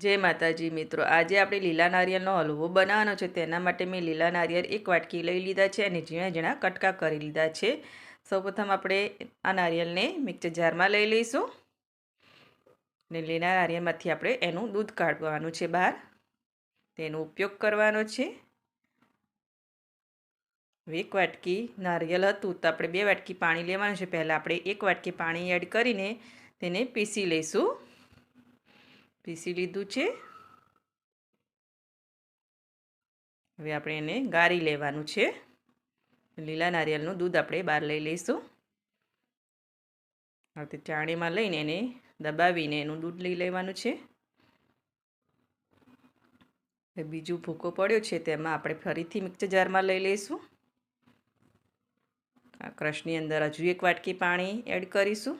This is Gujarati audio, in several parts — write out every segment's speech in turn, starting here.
જય માતાજી મિત્રો. આજે આપણે લીલા નારિયેળનો હલવો બનાવવાનો છે. તેના માટે મેં લીલા નારિયેળ એક વાટકી લઈ લીધા છે અને ઝીણા ઝીણા કટકા કરી લીધા છે. સૌપ્રથમ આપણે આ નારિયેળને મિક્સર જારમાં લઈ લઈશું. ને લીલા નારિયેળમાંથી આપણે એનું દૂધ કાઢવાનું છે બહાર. તેનો ઉપયોગ કરવાનો છે. એક વાટકી નારિયેળ હતું તો આપણે બે વાટકી પાણી લેવાનું છે. પહેલાં આપણે એક વાટકી પાણી એડ કરીને તેને પીસી લઈશું. પીસી લીધું છે. હવે આપણે એને ગાળી લેવાનું છે. લીલા નારિયેળનું દૂધ આપણે બહાર લઈ લઈશું. હવે ચાણીમાં લઈને એને દબાવીને એનું દૂધ લઈ લેવાનું છે. બીજું ભૂકો પડ્યો છે તેમાં આપણે ફરીથી મિક્સર જારમાં લઈ લઈશું. આ ક્રશની અંદર હજુ એક વાટકી પાણી એડ કરીશું.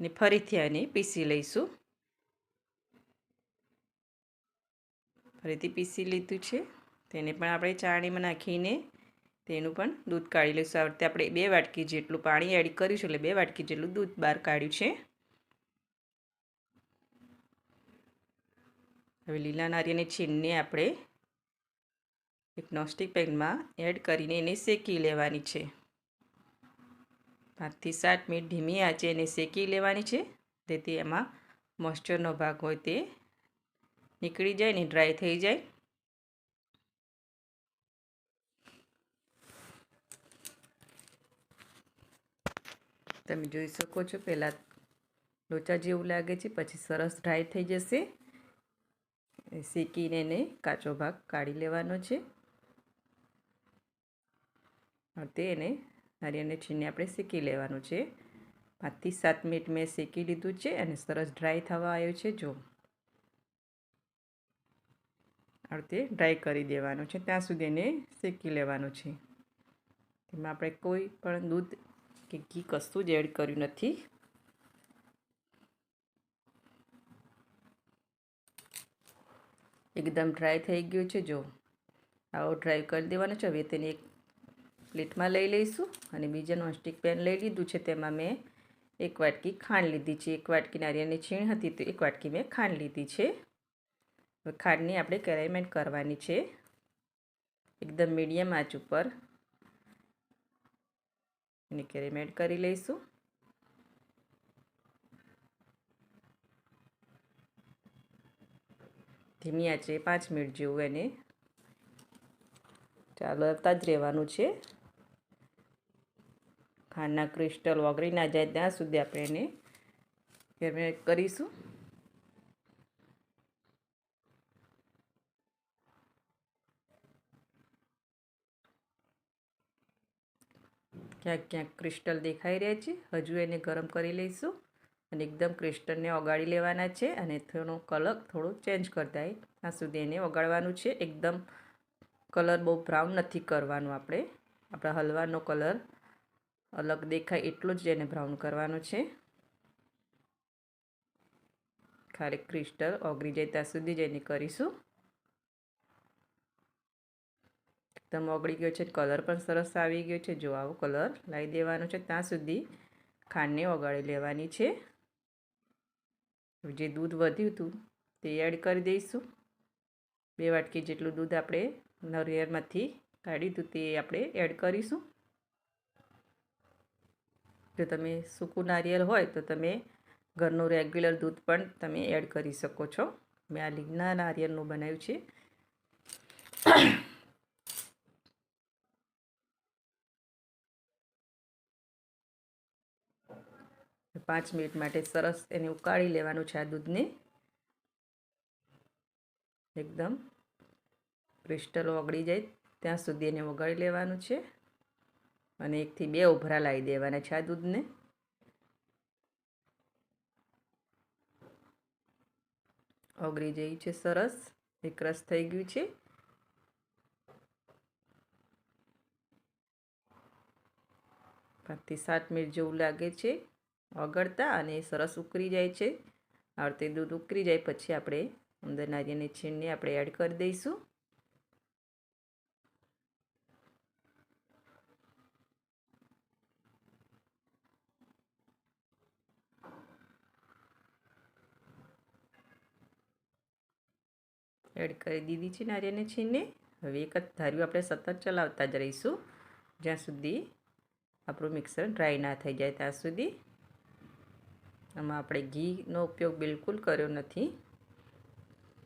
ને ફરીથી એને પીસી લઈશું. ફરીથી પીસી લીધું છે. તેને પણ આપણે ચાણીમાં નાખીને તેનું પણ દૂધ કાઢી લઈશું. આ આપણે બે વાટકી જેટલું પાણી એડ કરીશું એટલે બે વાટકી જેટલું દૂધ બહાર કાઢ્યું છે. હવે લીલા નારિયેળની છીણને આપણે એક નોસ્ટિક પેનમાં એડ કરીને એને શેકી લેવાની છે. પાંચથી સાત મિનિટ ધીમી આંચે એને શેકી લેવાની છે. જેથી એમાં મોઇશ્ચરનો ભાગ હોય તે નીકળી જાય ને ડ્રાય થઈ જાય. તમે જોઈ શકો છો પહેલાં લોચા જેવું લાગે છે, પછી સરસ ડ્રાય થઈ જશે. શેકીને એને કાચો ભાગ કાઢી લેવાનો છે. તે એને નારિયેળને છીને આપણે શેકી લેવાનું છે. પાંચથી સાત મિનિટ મેં શેકી લીધું છે અને સરસ ડ્રાય થવા આવ્યો છે, જો. આ ડ્રાય કરી દેવાનું છે. ત્યાં સુધી એને શેકી લેવાનું છે. તેમાં આપણે કોઈ પણ દૂધ કે ઘી કશું જ એડ કર્યું નથી. એકદમ ડ્રાય થઈ ગયું છે. જો, આવો ડ્રાય કરી દેવાનો છે. હવે તેને એક પ્લેટમાં લઈ લઈશું અને બીજા નોનસ્ટિક પેન લઈ લીધું છે. તેમાં મેં એક વાટકી ખાંડ લીધી છે. એક વાટકી નારિયેળની છીણ હતી તો એક વાટકી મેં ખાંડ લીધી છે. ખાંડની આપણે કેરેમેન્ટ કરવાની છે. એકદમ મીડિયમ આંચ ઉપર. એને કેરેમેન્ટ કરી લઈશું. ધીમી આંચે પાંચ મિનિટ જેવું એને ચાલતા જ રહેવાનું છે. ખાંડના ક્રિસ્ટલ ઓગળી ના જાય ત્યાં સુધી આપણે એને કેરેમેન્ટ કરીશું. ક્યાંક ક્યાંક ક્રિસ્ટલ દેખાઈ રહ્યા છે. હજુ એને ગરમ કરી લઈશું અને એકદમ ક્રિસ્ટલને ઓગાળી લેવાના છે અને તેનો કલર થોડો ચેન્જ કરતા ત્યાં સુધી એને ઓગાળવાનું છે. એકદમ કલર બહુ બ્રાઉન નથી કરવાનો આપણે. આપણા હલવાનો કલર અલગ દેખાય એટલો જ એને બ્રાઉન કરવાનો છે. ખાલી ક્રિસ્ટલ ઓગળી જાય ત્યાં સુધી જ એને કરીશું. એકદમ ઓગળી ગયો છે, કલર પણ સરસ આવી ગયો છે. જો આવો કલર લાવી દેવાનો છે, ત્યાં સુધી ખાંડને ઓગાળી લેવાની છે. જે દૂધ વધ્યું હતું તે એડ કરી દઈશું. બે વાટકી જેટલું દૂધ આપણે નરિયેળમાંથી કાઢ્યું હતું તે આપણે એડ કરીશું. જો તમે સૂકું નારિયેળ હોય તો તમે ઘરનું રેગ્યુલર દૂધ પણ તમે એડ કરી શકો છો. મેં આ લીંગના નારિયેળનું બનાવ્યું છે. પાંચ મિનિટ માટે સરસ એને ઉકાળી લેવાનું છે આ દૂધને. એકદમ ક્રિસ્ટલ ઓગળી જાય ત્યાં સુધી એને ઓગાળી લેવાનું છે. અને એકથી બે ઉભરા લાવી દેવાના છે આ દૂધને. ઓગળી જાય છે સરસ. એક રસ થઈ ગયું છે. પાંચથી સાત મિનિટ જેવું લાગે છે. ઓગળતા અને સરસ ઉકળી જાય છે. આ રીતે દૂધ ઉકળી જાય, પછી આપણે અંદર નારિયેળની છીણને આપણે એડ કરી દઈશું. એડ કરી દીધી છે નારિયેળની છીણને. હવે એક જ ધાર્યું આપણે સતત ચલાવતા જ રહીશું. જ્યાં સુધી આપણું મિક્સર ડ્રાય ના થઈ જાય ત્યાં સુધી. આમાં આપણે ઘીનો ઉપયોગ બિલકુલ કર્યો નથી.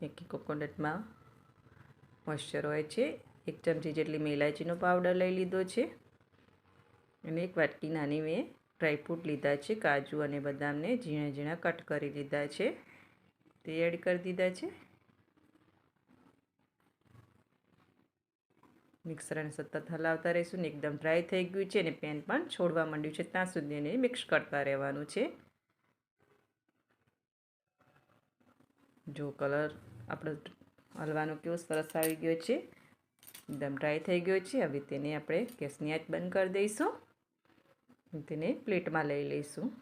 એક કોકોનટમાં મોઇશ્ચર હોય છે. એક ચમચી જેટલી મેં ઇલાયચીનો પાવડર લઈ લીધો છે. અને એક વાટકી નાની મેં ડ્રાયફ્રૂટ લીધા છે. કાજુ અને બદામને ઝીણા ઝીણા કટ કરી લીધા છે. તે એડ કરી દીધા છે. મિક્સરને સતત હલાવતા રહીશું ને એકદમ ડ્રાય થઈ ગયું છે અને પેન પણ છોડવા માંડ્યું છે. ત્યાં સુધી એને મિક્સ કરતા રહેવાનું છે. જો કલર આપણો હલવાનો કેવો સરસ આવી ગયો છે, એકદમ ડ્રાય થઈ ગયો છે. હવે તેને આપણે ગેસની આંચ બંધ કરી દઈશું. તેને પ્લેટમાં લઈ લઈશું.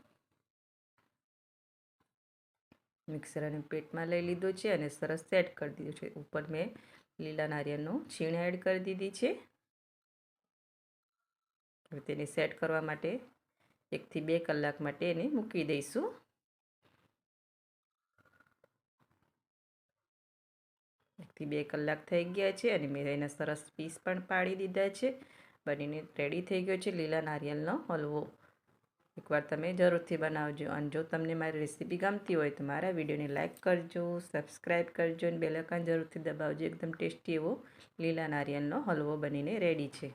મિક્સર અને પ્લેટમાં લઈ લીધો છે અને સરસ સેટ કરી દીધો છે. ઉપર મેં લીલા નારિયેળનું છીણ એડ કરી દીધી છે. હવે તેને સેટ કરવા માટે એકથી બે કલાક માટે એને મૂકી દઈશું. એકથી બે કલાક થઈ ગયા છે અને મેં એના સરસ પીસ પણ પાડી દીધા છે. બનીને રેડી થઈ ગયો છે લીલા નારિયેળનો હલવો. એકવાર તમે જરૂરથી બનાવજો અને જો તમને મારી રેસીપી ગમતી હોય તો મારા વિડીયોને લાઇક કરજો સબસ્ક્રાઈબ કરજો અને બેલકાન જરૂરથી દબાવજો. એકદમ ટેસ્ટી એવો લીલા નારિયેળનો હલવો બનીને રેડી છે.